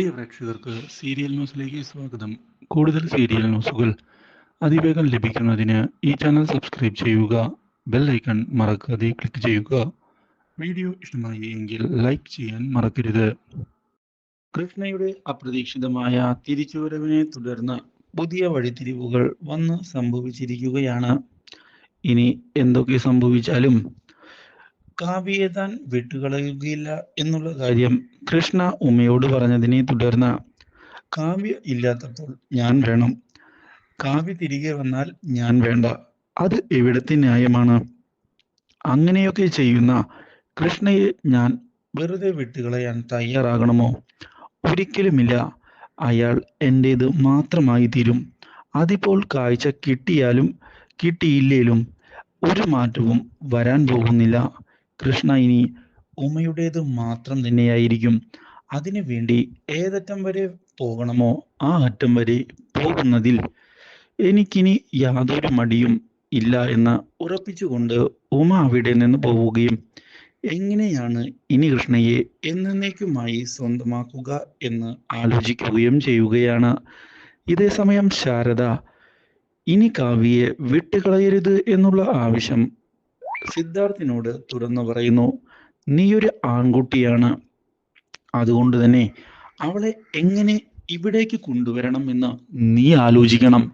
പ്രിയ പ്രേക്ഷകർക്ക് സീരിയൽ ന്യൂസിലേക്ക് സ്വാഗതം. കൂടുതൽ സീരിയൽ ന്യൂസുകൾ അതിവേഗം ലഭിക്കുന്നതിന് ഈ ചാനൽ സബ്സ്ക്രൈബ് ചെയ്യുക ബെൽ ഐക്കൺ മറക്കാതെ ക്ലിക്ക് ചെയ്യുക. വീഡിയോ ഇഷ്ടമായി എങ്കിൽ ലൈക്ക് ചെയ്യാൻ മറക്കരുത്. കൃഷ്ണയുടെ അപ്രതീക്ഷിതമായ തിരിച്ചുവരവിനെ തുടർന്ന് പുതിയ വഴിത്തിരിവുകൾ വന്ന് സംഭവിച്ചിരിക്കുകയാണ്. ഇനി എന്തൊക്കെ സംഭവിച്ചാലും കാവ്യയെ താൻ വിട്ടുകളയുകയില്ല എന്നുള്ള കാര്യം കൃഷ്ണ ഉമ്മയോട് പറഞ്ഞതിനെ തുടർന്ന് കാവ്യ ഇല്ലാത്തപ്പോൾ ഞാൻ വേണം. കാവ്യ തിരികെ വന്നാൽ ഞാൻ വേണ്ട. അത് എവിടത്തെ ന്യായമാണ്? അങ്ങനെയൊക്കെ ചെയ്യുന്ന കൃഷ്ണയെ ഞാൻ വെറുതെ വിട്ടുകളയാൻ തയ്യാറാകണമോ? ഒരിക്കലുമില്ല. അയാൾ എന്റേത് മാത്രമായി തീരും. അതിപ്പോൾ കാഴ്ച കിട്ടിയാലും കിട്ടിയില്ലേലും ഒരു മാറ്റവും വരാൻ പോകുന്നില്ല. കൃഷ്ണ ഇനി ഉമയുടേത് മാത്രം തന്നെയായിരിക്കും. അതിനു വേണ്ടി ഏതറ്റം വരെ പോകണമോ ആ അറ്റം വരെ പോകുന്നതിൽ എനിക്കിനി യാതൊരു മടിയും ഇല്ല എന്ന് ഉറപ്പിച്ചുകൊണ്ട് ഉമ അവിടെ നിന്ന് പോവുകയും എങ്ങനെയാണ് ഇനി കൃഷ്ണയെ എന്നേക്കുമായി സ്വന്തമാക്കുക എന്ന് ആലോചിക്കുകയും ചെയ്യുകയാണ്. ഇതേ സമയം ശാരദ ഇനി കാവ്യയെ വിട്ടുകളയരുത് എന്നുള്ള ആവശ്യം സിദ്ധാർത്ഥിനോട് തുറന്നു പറയുന്നു നീ ഒരു ആൺകുട്ടിയാണ്. അതുകൊണ്ട് തന്നെ അവളെ എങ്ങനെ ഇവിടേക്ക് കൊണ്ടുവരണം എന്ന് നീ ആലോചിക്കണം.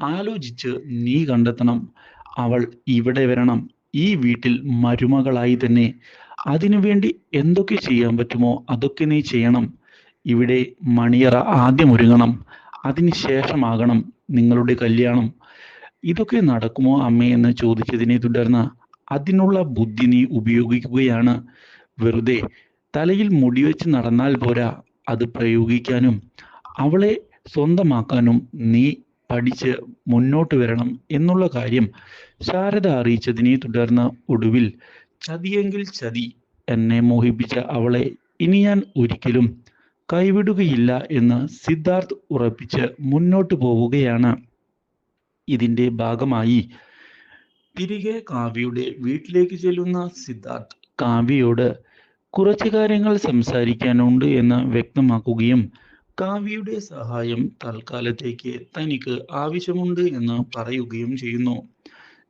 ആലോചിച്ച് നീ കണ്ടെത്തണം. അവൾ ഇവിടെ വരണം. ഈ വീട്ടിൽ മരുമകളായി തന്നെ. അതിനുവേണ്ടി എന്തൊക്കെ ചെയ്യാൻ പറ്റുമോ അതൊക്കെ നീ ചെയ്യണം. ഇവിടെ മണിയറ ആദ്യം ഒരുങ്ങണം. അതിന് ശേഷമാകണം നിങ്ങളുടെ കല്യാണം. ഇതൊക്കെ നടക്കുമോ അമ്മേ? എന്ന് ചോദിച്ചതിനെ തുടർന്ന് അതിനുള്ള ബുദ്ധി നീ ഉപയോഗിക്കുകയാണ്. വെറുതെ തലയിൽ മുടി വെച്ച് നടന്നാൽ പോരാ അത് പ്രയോഗിക്കാനും അവളെ സ്വന്തമാക്കാനും നീ പഠിച്ച് മുന്നോട്ട് വരണം എന്നുള്ള കാര്യം ശാരദ അറിയിച്ചതിനെ തുടർന്ന് ഒടുവിൽ ചതിയെങ്കിൽ ചതി എന്നെ മോഹിപ്പിച്ച അവളെ ഇനി ഞാൻ ഒരിക്കലും കൈവിടുകയില്ല എന്ന് സിദ്ധാർത്ഥ് ഉറപ്പിച്ച് മുന്നോട്ട് പോവുകയാണ്. ഇതിന്റെ ഭാഗമായി തിരികെ കാവ്യയുടെ വീട്ടിലേക്ക് ചെല്ലുന്ന സിദ്ധാർത്ഥ് കാവ്യയോട് കുറച്ച് കാര്യങ്ങൾ സംസാരിക്കാനുണ്ട് എന്ന് വ്യക്തമാക്കുകയും കാവ്യയുടെ സഹായം തൽക്കാലത്തേക്ക് തനിക്ക് ആവശ്യമുണ്ട് എന്ന് പറയുകയും ചെയ്യുന്നു.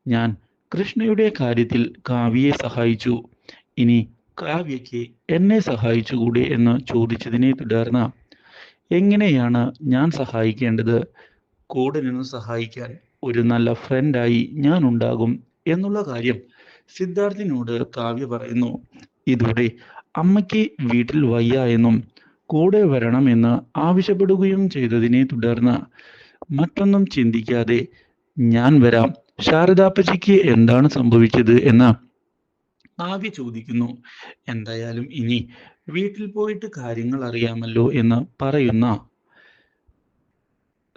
ഞാൻ കൃഷ്ണയുടെ കാര്യത്തിൽ കാവ്യയെ സഹായിച്ചു. ഇനി കാവ്യയ്ക്ക് എന്നെ സഹായിച്ചുകൂടെ എന്ന് ചോദിച്ചതിനെ തുടർന്ന് എങ്ങനെയാണ് ഞാൻ സഹായിക്കേണ്ടത്? കൂടെ നിന്ന് സഹായിക്കാൻ ഒരു നല്ല ഫ്രണ്ടായി ഞാൻ ഉണ്ടാകും എന്നുള്ള കാര്യം സിദ്ധാർത്ഥിനോട് കാവ്യ പറയുന്നു. ഇതോടെ അമ്മയ്ക്ക് വീട്ടിൽ വയ്യ എന്നും കൂടെ വരണമെന്ന് ആവശ്യപ്പെടുകയും ചെയ്തതിനെ തുടർന്ന് മറ്റൊന്നും ചിന്തിക്കാതെ ഞാൻ വരാം. ശാരദാപ്പച്ചിക്ക് എന്താണ് സംഭവിച്ചത് എന്ന് കാവ്യ ചോദിക്കുന്നു. എന്തായാലും ഇനി വീട്ടിൽ പോയിട്ട് കാര്യങ്ങൾ അറിയാമല്ലോ എന്ന് പറയുന്ന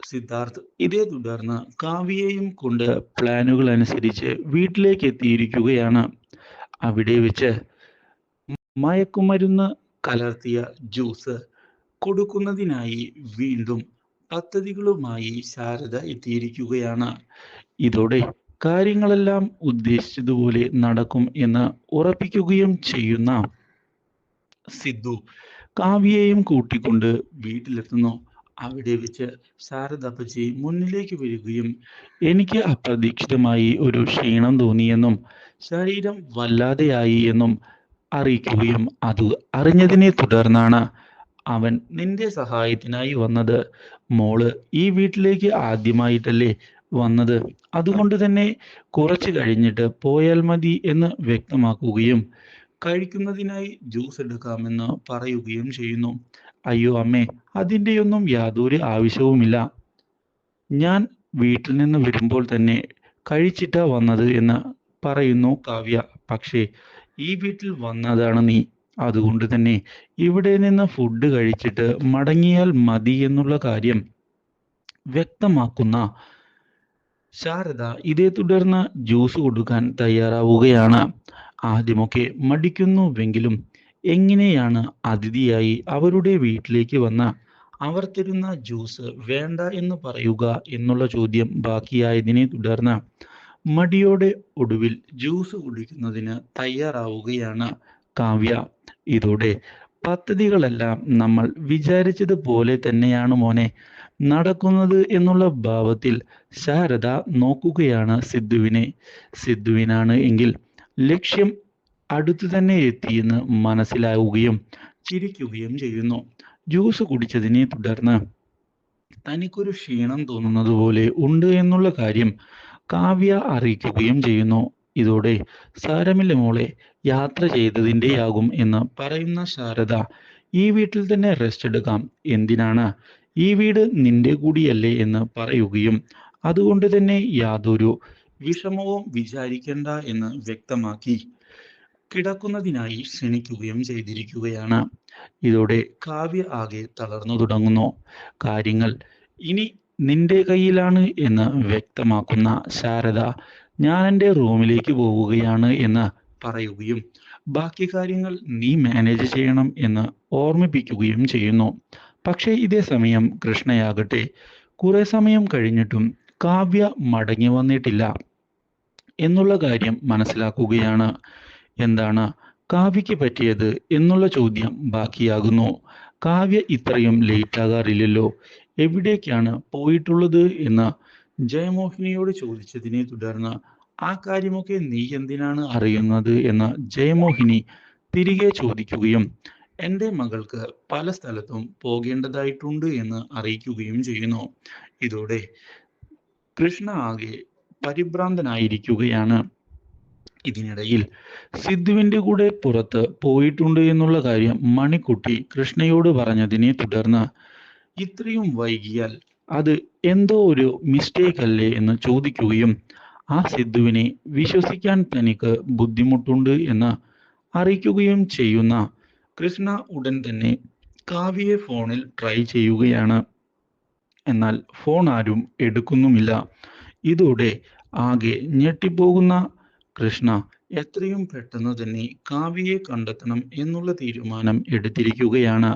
സിദ്ധാർത്ഥ് ഇതേ തുടർന്ന് കാവ്യയും കൊണ്ട് പ്ലാനുകൾ അനുസരിച്ച് വീട്ടിലേക്ക് എത്തിയിരിക്കുകയാണ്. അവിടെ വെച്ച് മയക്കുമരുന്ന് കലർത്തിയ ജ്യൂസ് കൊടുക്കുന്നതിനായി വീണ്ടും പദ്ധതികളുമായി ശാരദ എത്തിയിരിക്കുകയാണ്. ഇതോടെ കാര്യങ്ങളെല്ലാം ഉദ്ദേശിച്ചതുപോലെ നടക്കും എന്ന് ഉറപ്പിക്കുകയും ചെയ്യുന്ന സിദ്ധു കാവ്യയെയും കൂട്ടിക്കൊണ്ട് വീട്ടിലെത്തുന്നു. അവിടെ വെച്ച് ശാരദപ്പച്ചി മുന്നിലേക്ക് വരികയും എനിക്ക് അപ്രതീക്ഷിതമായി ഒരു ക്ഷീണം തോന്നിയെന്നും ശരീരം വല്ലാതെയായി എന്നും അറിയിക്കുകയും അത് അറിഞ്ഞതിനെ തുടർന്നാണ് അവൻ നിന്റെ സഹായത്തിനായി വന്നത്. മോൾ ഈ വീട്ടിലേക്ക് ആദ്യമായിട്ടല്ലേ വന്നത്? അതുകൊണ്ട് തന്നെ കുറച്ചു കഴിഞ്ഞിട്ട് പോയാൽ മതി എന്ന് വ്യക്തമാക്കുകയും കഴിക്കുന്നതിനായി ജ്യൂസ് എടുക്കാമെന്ന് പറയുകയും ചെയ്യുന്നു. അയ്യോ അമ്മേ അതിന്റെയൊന്നും യാതൊരു ആവശ്യവുമില്ല. ഞാൻ വീട്ടിൽ നിന്ന് വരുമ്പോൾ തന്നെ കഴിച്ചിട്ടാ വന്നത് എന്ന് പറയുന്നു കാവ്യ. പക്ഷേ ഈ വീട്ടിൽ വന്നതാണ് നീ. അതുകൊണ്ട് തന്നെ ഇവിടെ നിന്ന് ഫുഡ് കഴിച്ചിട്ട് മടങ്ങിയാൽ മതി എന്നുള്ള കാര്യം വ്യക്തമാക്കുന്ന ശാരദ ഇതേ തുടർന്ന് ജ്യൂസ് കൊടുക്കാൻ തയ്യാറാവുകയാണ്. ആദ്യമൊക്കെ മടിക്കുന്നുവെങ്കിലും എങ്ങനെയാണ് അതിഥിയായി അവരുടെ വീട്ടിലേക്ക് വന്ന? അവർ തരുന്ന ജ്യൂസ് വേണ്ട എന്ന് പറയുക എന്നുള്ള ചോദ്യം ബാക്കിയായതിനെ തുടർന്ന് മടിയോടെ ഒടുവിൽ ജ്യൂസ് കുടിക്കുന്നതിന് തയ്യാറാവുകയാണ് കാവ്യ. ഇതോടെ പദ്ധതികളെല്ലാം നമ്മൾ വിചാരിച്ചതുപോലെ തന്നെയാണ് മോനെ. നടക്കുന്നത് എന്നുള്ള ഭാവത്തിൽ ശാരദ നോക്കുകയാണ് സിദ്ധുവിനെ. സിദ്ധുവിനാണ് എങ്കിൽ ലക്ഷ്യം അടുത്തു തന്നെ എത്തിയെന്ന് മനസ്സിലാവുകയും ചിരിക്കുകയും ചെയ്യുന്നു. ജ്യൂസ് കുടിച്ചതിനെ തുടർന്ന് തനിക്കൊരു ക്ഷീണം തോന്നുന്നത് പോലെ ഉണ്ട് എന്നുള്ള കാര്യം കാവ്യ അറിയിക്കുകയും ചെയ്യുന്നു. ഇതോടെ സാരമില്ല മോളെ യാത്ര ചെയ്തതിന്റെയാകും എന്ന് പറയുന്ന ശാരദ ഈ വീട്ടിൽ തന്നെ റെസ്റ്റ് എടുക്കാം. എന്തിനാണ്? ഈ വീട് നിന്റെ കൂടിയല്ലേ എന്ന് പറയുകയും അതുകൊണ്ട് തന്നെ യാതൊരു വിഷമവും വിചാരിക്കേണ്ട എന്ന് വ്യക്തമാക്കി കിടക്കുന്നതിനായി ക്ഷണിക്കുകയും ചെയ്തിരിക്കുകയാണ്. ഇതോടെ കാവ്യ ആകെ തളർന്നു തുടങ്ങുന്നു. കാര്യങ്ങൾ ഇനി നിന്റെ കയ്യിലാണ് എന്ന് വ്യക്തമാക്കുന്ന ശാരദ ഞാൻ എന്റെ റൂമിലേക്ക് പോവുകയാണ് എന്ന് പറയുകയും ബാക്കി കാര്യങ്ങൾ നീ മാനേജ് ചെയ്യണം എന്ന് ഓർമ്മിപ്പിക്കുകയും ചെയ്യുന്നു. പക്ഷേ ഇതേ സമയം കൃഷ്ണയാകട്ടെ കുറെ സമയം കഴിഞ്ഞിട്ടും കാവ്യ മടങ്ങി വന്നിട്ടില്ല. എന്നുള്ള കാര്യം മനസ്സിലാക്കുകയാണ്. എന്താണ് കാവ്യയ്ക്ക് പറ്റിയത് എന്നുള്ള ചോദ്യം ബാക്കിയാകുന്നു. കാവ്യ ഇത്രയും ലേറ്റ് ആകാറില്ലല്ലോ എവിടേക്കാണ് പോയിട്ടുള്ളത് എന്ന് ജയമോഹിനിയോട് ചോദിച്ചതിനെ തുടർന്ന് ആ കാര്യമൊക്കെ നീ എന്തിനാണ് അറിയുന്നത് എന്ന് ജയമോഹിനി തിരികെ ചോദിക്കുകയും എന്റെ മകൾക്ക് പല സ്ഥലത്തും പോകേണ്ടതായിട്ടുണ്ട് എന്ന് അറിയിക്കുകയും ചെയ്യുന്നു. ഇതോടെ കൃഷ്ണ ആകെ പരിഭ്രാന്തനായിരിക്കുകയാണ് ഇതിനിടയിൽ. സിദ്ധുവിന്റെ കൂടെ പുറത്ത് പോയിട്ടുണ്ട് എന്നുള്ള കാര്യം മണിക്കുട്ടി കൃഷ്ണയോട് പറഞ്ഞതിനെ തുടർന്ന് ഇത്രയും വൈകിയാൽ അത് എന്തോ ഒരു മിസ്റ്റേക്ക് അല്ലേ? എന്ന് ചോദിക്കുകയും ആ സിദ്ധുവിനെ വിശ്വസിക്കാൻ തനിക്ക് ബുദ്ധിമുട്ടുണ്ട് എന്ന് അറിയിക്കുകയും ചെയ്യുന്ന കൃഷ്ണ ഉടൻ തന്നെ കാവ്യയെ ഫോണിൽ ട്രൈ ചെയ്യുകയാണ്. എന്നാൽ ഫോൺ ആരും എടുക്കുന്നുമില്ല. ഇതോടെ ആകെ ഞെട്ടിപ്പോകുന്ന കൃഷ്ണ എത്രയും പെട്ടെന്ന് തന്നെ കാവ്യയെ കണ്ടെത്തണം എന്നുള്ള തീരുമാനം എടുത്തിരിക്കുകയാണ്.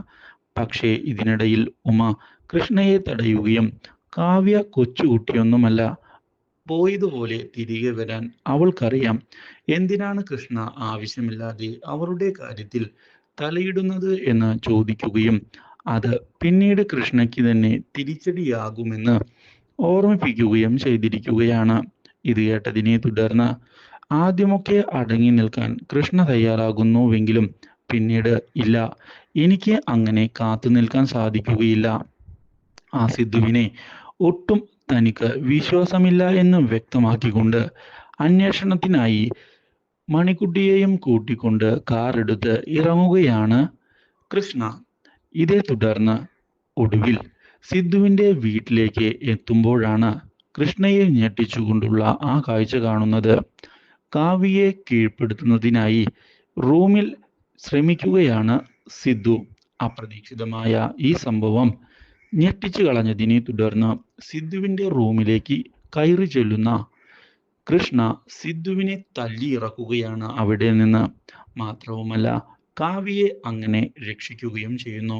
പക്ഷേ ഇതിനിടയിൽ ഉമ കൃഷ്ണയെ തടയുകയും കാവ്യ കൊച്ചുകുട്ടിയൊന്നുമല്ല പോയതുപോലെ തിരികെ വരാൻ അവൾക്കറിയാം. എന്തിനാണ് കൃഷ്ണ ആവശ്യമില്ലാതെ അവരുടെ കാര്യത്തിൽ തലയിടുന്നത് എന്ന് ചോദിക്കുകയും അത് പിന്നീട് കൃഷ്ണയ്ക്ക് തന്നെ തിരിച്ചടിയാകുമെന്ന് ഓർമ്മിപ്പിക്കുകയും ചെയ്തിരിക്കുകയാണ്. ഇത് കേട്ടതിനെ തുടർന്ന് ആദ്യമൊക്കെ അടങ്ങി നിൽക്കാൻ കൃഷ്ണ തയ്യാറാകുന്നുവെങ്കിലും പിന്നീട് ഇല്ല. എനിക്ക് അങ്ങനെ കാത്തു നിൽക്കാൻ സാധിക്കുകയില്ല. ആ സിദ്ധുവിനെ ഒട്ടും തനിക്ക് വിശ്വാസമില്ല എന്ന് വ്യക്തമാക്കിക്കൊണ്ട് അന്വേഷണത്തിനായി മണിക്കുട്ടിയെയും കൂട്ടിക്കൊണ്ട് കാർ എടുത്ത് ഇറങ്ങുകയാണ് കൃഷ്ണ. ഇതേ തുടർന്ന് ഒടുവിൽ സിദ്ധുവിന്റെ വീട്ടിലേക്ക് എത്തുമ്പോഴാണ് കൃഷ്ണയെ ഞെട്ടിച്ചുകൊണ്ടുള്ള ആ കാഴ്ച കാണുന്നത്. കാവ്യയെ കീഴ്പ്പെടുത്തുന്നതിനായി റൂമിൽ ശ്രമിക്കുകയാണ് സിദ്ധു. അപ്രതീക്ഷിതമായ ഈ സംഭവം ഞെട്ടിച്ചു കളഞ്ഞതിനെ തുടർന്ന് സിദ്ധുവിന്റെ റൂമിലേക്ക് കയറി ചെല്ലുന്ന കൃഷ്ണ സിദ്ധുവിനെ തല്ലി ഇറക്കുകയാണ് അവിടെ നിന്ന്. മാത്രവുമല്ല കാവ്യയെ അങ്ങനെ രക്ഷിക്കുകയും ചെയ്യുന്നു.